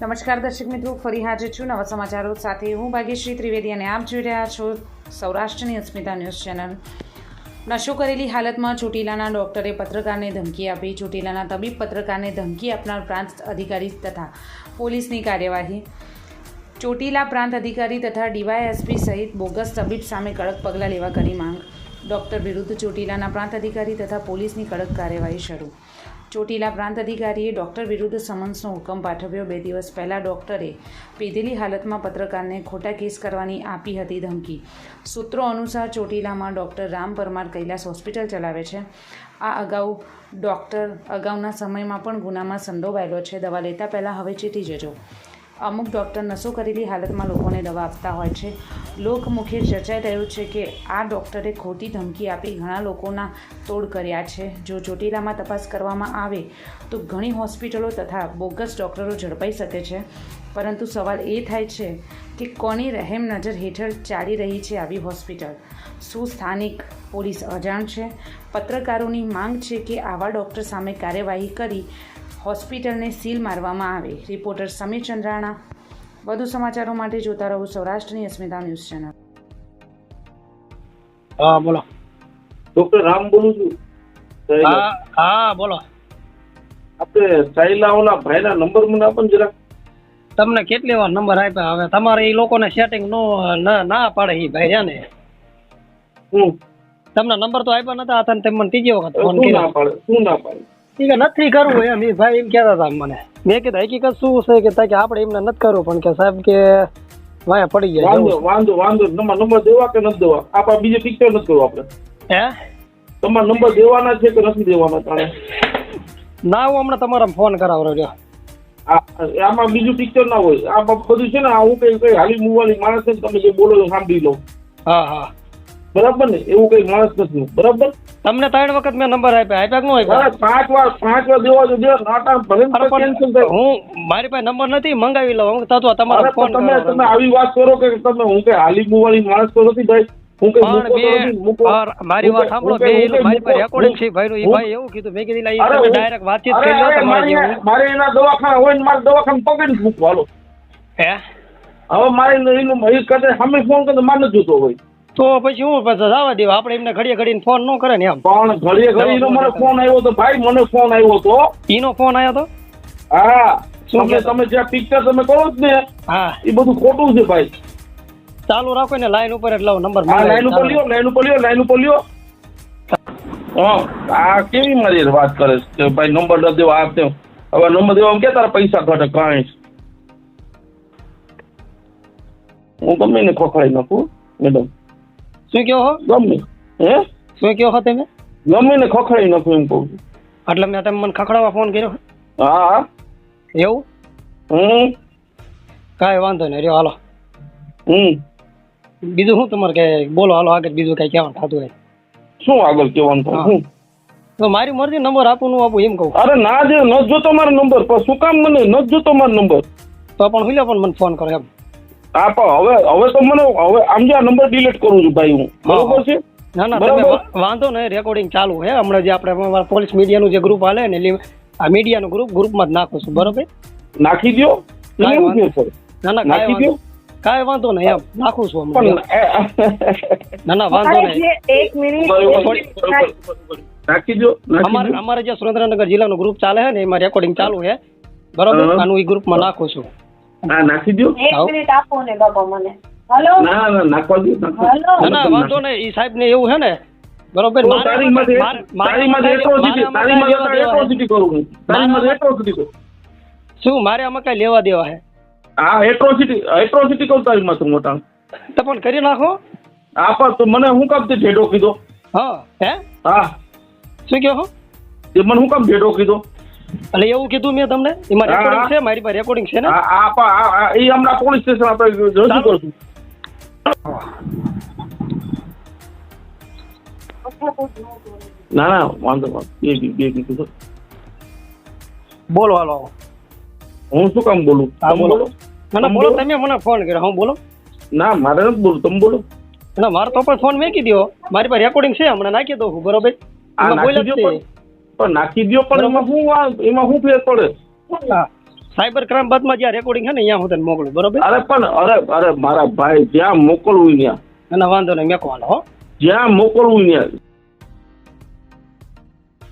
નમસ્કાર દર્શક મિત્રો, ફરી હાજર છું નવા સમાચારો સાથે. હું ભાગ્યશ્રી ત્રિવેદી અને આપ જોઈ રહ્યા છો સૌરાષ્ટ્રની અસ્મિતા ન્યૂઝ ચેનલ. નશો કરેલી હાલતમાં ચોટીલાના ડોક્ટરે પત્રકારને ધમકી આપી. ચોટીલાના તબીબ પત્રકારને ધમકી આપનાર પ્રાંત અધિકારી તથા પોલીસની કાર્યવાહી. ચોટીલા પ્રાંત અધિકારી તથા ડીવાયએસપી સહિત બોગસ તબીબ સામે કડક પગલાં લેવા કરી માંગ. ડોક્ટર વિરુદ્ધ ચોટીલાના પ્રાંત અધિકારી તથા પોલીસની કડક કાર્યવાહી શરૂ. ચોટીલા પ્રાંત અધિકારીએ ડૉક્ટર વિરુદ્ધ સમન્સનો હુકમ પાઠવ્યો. બે દિવસ પહેલાં ડૉક્ટરે પીધેલી હાલતમાં પત્રકારને ખોટા કેસ કરવાની આપી હતી ધમકી. સૂત્રો અનુસાર ચોટીલામાં ડૉક્ટર રામ પરમાર કૈલાસ હોસ્પિટલ ચલાવે છે. આ અગાઉ ડૉક્ટર અગાઉના સમયમાં પણ ગુનામાં સંડોવાયેલો છે. દવા લેતા પહેલાં હવે ચીટી જજો. અમુક ડૉક્ટર નશો કરેલી હાલતમાં લોકોને દવા આપતા હોય છે. લોકમુખે ચર્ચાઈ રહ્યું છે કે આ ડૉક્ટરે ખોટી ધમકી આપી ઘણા લોકોના તોડ કર્યા છે. જો ચોટીલામાં તપાસ કરવામાં આવે, તો ઘણી હોસ્પિટલો તથા બોગસ ડૉક્ટરો ઝડપાઈ શકે છે. પરંતુ સવાલ એ થાય છે કે કોની રહેમ નજર હેઠળ ચાલી રહી છે આવી હોસ્પિટલ? શું સ્થાનિક પોલીસ અજાણ છે? પત્રકારોની માંગ છે કે આવા ડૉક્ટર સામે કાર્યવાહી કરી હોસ્પિટલને સીલ મારવામાં આવે. રિપોર્ટર સમીર ચંદ્રાણા વધુ સમાચારો માટે જોતા રહો સૌરાષ્ટ્રની અસ્મિતા ન્યૂઝ ચેનલ. હા બોલો. ડોક્ટર રામ બોલું છું. હા હા બોલો. આપણે સાઈલાઓના ભાઈના નંબર મને આપો ને જરાક. તમને કેટલી વાર નંબર આપ્યા? હવે તમારે એ લોકોને સેટિંગ નો ના ના પાડે એ ભાઈ ને? હું? તમને નંબર તો આપ્યો નતા હતા ને તમે મને ત્રીજી વખત ફોન શું ના પાડે શું ના પાડે. ઈ કે નથી કરવું એમ. એ ભાઈ એમ કહેતા હતા મને. મેં કીધું હકીકત શું છે કે કે આપણે એમને નથી કરવું પણ કે સાહેબ કે વાયા પડી જાય વાંધો વાંધો વાંધો નંબર નંબર દેવા કે નથી દેવા? આપણે બીજે પિક્ચર નથી કરવું આપણે. હે? તમારા નંબર દેવાના છે કે નથી દેવાના તારે ના હું હમણાં તમારા ફોન કરાવરો રહ્યો. આ આમાં બીજું પિક્ચર ના હોય. આમાં બધું છે ને આ હું કઈ કઈ હાલી મુવાલી માણસ છે તમે જે બોલો છો સાંભળી લો. હા હા. બરાબર ને? એવું કઈ માણસ નથી. બરાબર? તમને ત્રણ વખત મેં નંબર આપ્યા. આપ્યા નો આપ્યા? પાંચ વાર પાંચ વાર દેવા જો દેવા નાટા ભલે કેન્સલ થાય હું મારી પાસે નંબર નથી મંગાવી લઉં. હું તો તમારો ફોન તમે તમે આવી વાત કરો કે તમે હું કે હાલી મુવાળી માણસ તો નથી ભાઈ. મારી વાત સાંભળો. બે મારી પાસે રેકોર્ડિંગ છે ભાઈનું એ ભાઈ એવું કીધું. મેં કીધું ડાયરેક્ટ વાતચીત કરી લો તમારે મારે એના દવાખાના હોય ને મારે દવાખાને પકડી જ મૂકવા હે? હવે મારે એનું કદાચ સામે ફોન કરે મારે જોતો હોય. તો પછી હું પછી જવા દેવા. આપણે એમને ઘડીએ ઘડીને ફોન ન કરે ને એમ. પણ ઘડીએ ઘડી મને ફોન આવ્યો તો ભાઈ મને ફોન આવ્યો તો. ઈનો ફોન આવ્યો તો? હા. શું કે તમે જે પિક્ચર તમે કરો જ ને હા. એ બધું ખોટું છે ભાઈ. ચાલુ રાખો ને લાઈન ઉપર એટલે નંબર લાઈન ઉપર લ્યો લાઈન ઉપર લ્યો લાઈન ઉપર લ્યો. આ કેવી મારી વાત કરે છે? ભાઈ નંબર ન દેવા આ તેમ હવે નંબર દેવા કે તારા પૈસા ઘટે કાંઈ? હું ગમે ને ખોખડાઈ નાખું મેડમ શું કહો હો? ગમે. હે? શું કહો હો તમે? ગમે ને ખખડાઈ નાખું એમ કહું એટલે મેં તમે મને ખખડાવવા ફોન કર્યો? હા. હા એવું? હમ. કાંઈ વાંધો નહીં રહ્યો હાલો. હમ. બીજું શું તમારે કે બોલો હાલો આગળ બીજું કઈ કહેવાનું થતું હોય? શું આગળ કહેવાનું થતું? તો મારી મરજી નંબર આપું નું આપું એમ કહું. અરે ના જો ન જોતો મારો નંબર પણ શું કામ મને ન જોતો મારો નંબર? તો પણ હુલ્યો પણ મને ફોન કરો એમ. હા પણ હવે હવે તો મને હવે આમ જે આ નંબર ડિલીટ કરું છું ભાઈ હું. બરોબર છે? ના ના તમે વાંધો નહીં રેકોર્ડિંગ ચાલુ હે. હમણાં જે આપણે પોલીસ મીડિયાનું જે ગ્રુપ હાલે ને આ મીડિયાનું ગ્રુપ ગ્રુપમાં જ નાખું છું બરોબર? નાખી પડે? ના ના નાખી દો કાંઈ વાંધો નહીં એમ. નાખું છું હમણાં ના ના વાંધો નહીં. એક મિનિટ અમારે જે સુરેન્દ્રનગર જિલ્લાનું ગ્રુપ ચાલે છે ને એમાં રેકોર્ડિંગ ચાલુ છે બરોબર? આનું એ ગ્રુપમાં નાખું છું. હા નાખી દો એક મિનિટ આપો ને બાબા મને. હલો? ના ના નાખવા દો નાખવા ના ના વાંધો નહીં. એ સાહેબ ને એવું હે ને. બરોબર તો મારે તારી માં તારી માં atrocity- તારી માથે મારે કરું હું. તારી માથે atrocity કરું. શું મારે આમાં કઈ લેવા દેવા હે? હા એટ્રોસિટી એટ્રોસિટી કઉ તારી માથે મોટા. તો પણ કરી નાખો. હા પણ તો મને હું કામ તે ઢેઢો કીધો? હા હે? હા. શું કહો તે મને હું કામ ઢેઢો કીધો? એટલે એવું કીધું મેં તમને? એમાં રેકોર્ડિંગ છે? મારી પાસે રેકોર્ડિંગ છે ને? આ આ એ હમણાં પોલીસ સ્ટેશન આપણે રજૂ કરશું ના ના વાંધો વાંધો. બે બે બોલો હાલો હું શું કામ બોલું? હા, બોલો. મને બોલો બોલો. તમે મને ફોન કર્યો. હું બોલો? ના મારે નથી બોલું તમે બોલો. ના મારે તો પણ ફોન મેં કીધો મારી પાસે રેકોર્ડિંગ છે હમણાં નાખી દઉં બરોબર? આ પણ નાખી દ્યો પણ એમાં શું એમાં શું ફેર પડે? સાયબર ક્રાઇમ બાદમાં જ્યાં રેકોર્ડિંગ છે ને અહીંયા હું તને મોકલું બરોબર? અરે પણ અરે અરે મારા ભાઈ જ્યાં મોકલવું ત્યાં એના વાંધો નહીં મેં કોલ હો. જ્યાં મોકલવું ત્યાં